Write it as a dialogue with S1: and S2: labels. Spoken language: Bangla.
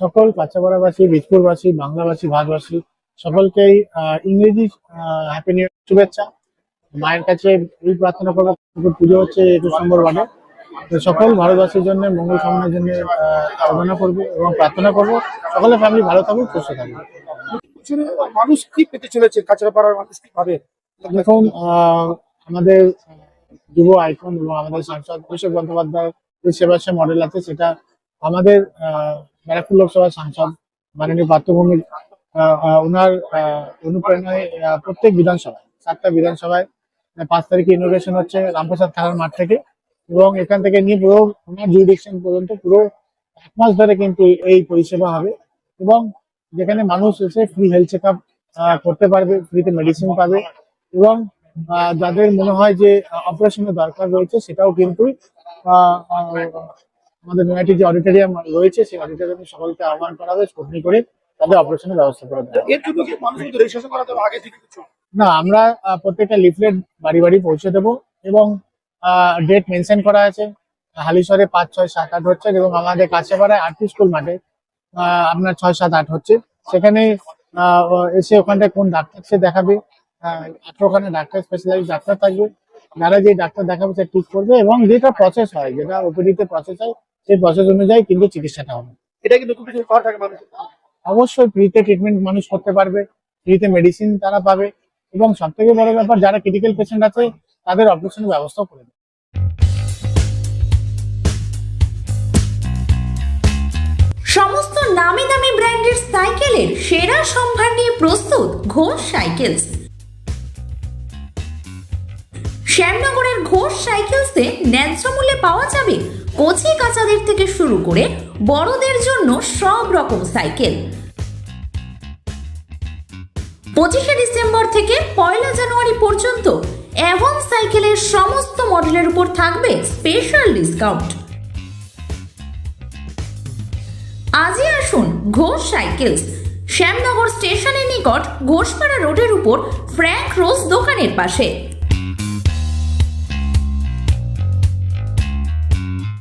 S1: সকল কাঁচাপাড়াবাসী বীজপুরবাসী বাংলাবাসী ভারতবাসী সকলকেই ইংরেজি হ্যাপি নিউ ইয়ার শুভেচ্ছা। মায়ের কাছে এই প্রার্থনা করব পুজো হচ্ছে একুশ নম্বর ওয়ার্ডে সকল ভারতবাসীর জন্য মঙ্গল কামনার জন্য আরাধনা করব এবং প্রার্থনা করব। সকলের ফ্যামিলি ভালো থাকুক সুস্থ থাকুক।
S2: মানুষ কি পেতে চলেছে? কাঁচরাপাড়ার মানুষ কি পাবে
S1: দেখুন আমাদের যুব আইকন এবং আমাদের সাংসদ অভিষেক বন্দ্যোপাধ্যায় যে সেবা সে মডেল আছে সেটা আমাদের আহ, ব্যারাকপুর লোকসভার সাংসদ, মাননীয় পার্থভূমি ওনার অনুপ্রেরণায় প্রত্যেক বিধানসভায়, সাতটা বিধানসভায় পাঁচ তারিখে ইনোগ্রেশন হচ্ছে রামপ্রসাদ খেলার মাঠ থেকে। এবং এখান থেকে নিয়ে পুরো ওনার জুডিকশন পর্যন্ত পুরো এক মাস ধরে কিন্তু এই পরিষেবা হবে। এবং যেখানে মানুষ এসে ফ্রি হেলথ চেক আপ করতে পারবে ফ্রিতে মেডিসিন পাবে। এবং যাদের মনে হয় যে অপারেশনের দরকার রয়েছে, সেটাও কিন্তু আমাদের নয়াটি যে অডিটোরিয়াম রয়েছে সেই অডিটোরিয়ামে সকলকে আহ্বান করা হবে স্কুটনি করে তাদের অপারেশনের ব্যবস্থা করে দেওয়া।
S2: এর জন্য কি মানুষ রেজিস্ট্রেশন করাতে হবে আগে থেকে কিছু?
S1: না আমরা প্রত্যেকটা লিফলেট বাড়ি বাড়ি পৌঁছে দেবো এবং ডেট মেনশন করা আছে। হালিশহরে পাঁচ ছয় সাত আট হচ্ছে এবং আমাদের কাছে পাড়ায় আটটি স্কুল মাঠে আপনার ছয় সাত আট হচ্ছে। সেখানে এসে ওখানটায় কোন ডাক্তার সে দেখাবে? ওখানে ডাক্তার স্পেশালাইজ ডাক্তার থাকবে। যারা যে ডাক্তার দেখাবে সে ঠিক করবে এবং যেটা প্রসেস হয় যেটা ওপিডিতে প্রসেস হয় সেই প্রসেস অনুযায়ী কিন্তু চিকিৎসাটা হবে।
S2: এটা কিন্তু খুব কিছু থাকে মানুষ?
S1: অবশ্যই ফ্রিতে ট্রিটমেন্ট মানুষ করতে পারবে ফ্রিতে মেডিসিন তারা পাবে এবং সব থেকে বড় ব্যাপার যারা ক্রিটিক্যাল পেশেন্ট আছে তাদের অপারেশনের ব্যবস্থাও করে দেবে।
S3: সমস্ত নামি দামি ব্র্যান্ডের সাইকেলের সেরা সম্ভার নিয়ে প্রস্তুত ঘোষ সাইকেলস। শ্যামনগরের ঘোষ সাইকেলসে ন্যায্য মূল্যে পাওয়া যাবে কচি কাচাদের থেকে শুরু করে বড়দের জন্য সব রকম সাইকেল। পঁচিশে ডিসেম্বর থেকে পয়লা জানুয়ারি পর্যন্ত অ্যাভন সাইকেলের সমস্ত মডেলের উপর থাকবে স্পেশাল ডিসকাউন্ট আজই আসুন ঘোষ সাইকেলস, শ্যামনগর স্টেশনের নিকট ঘোষপাড়া রোডের উপর ফ্র্যাঙ্ক রোজ দোকানের পাশে।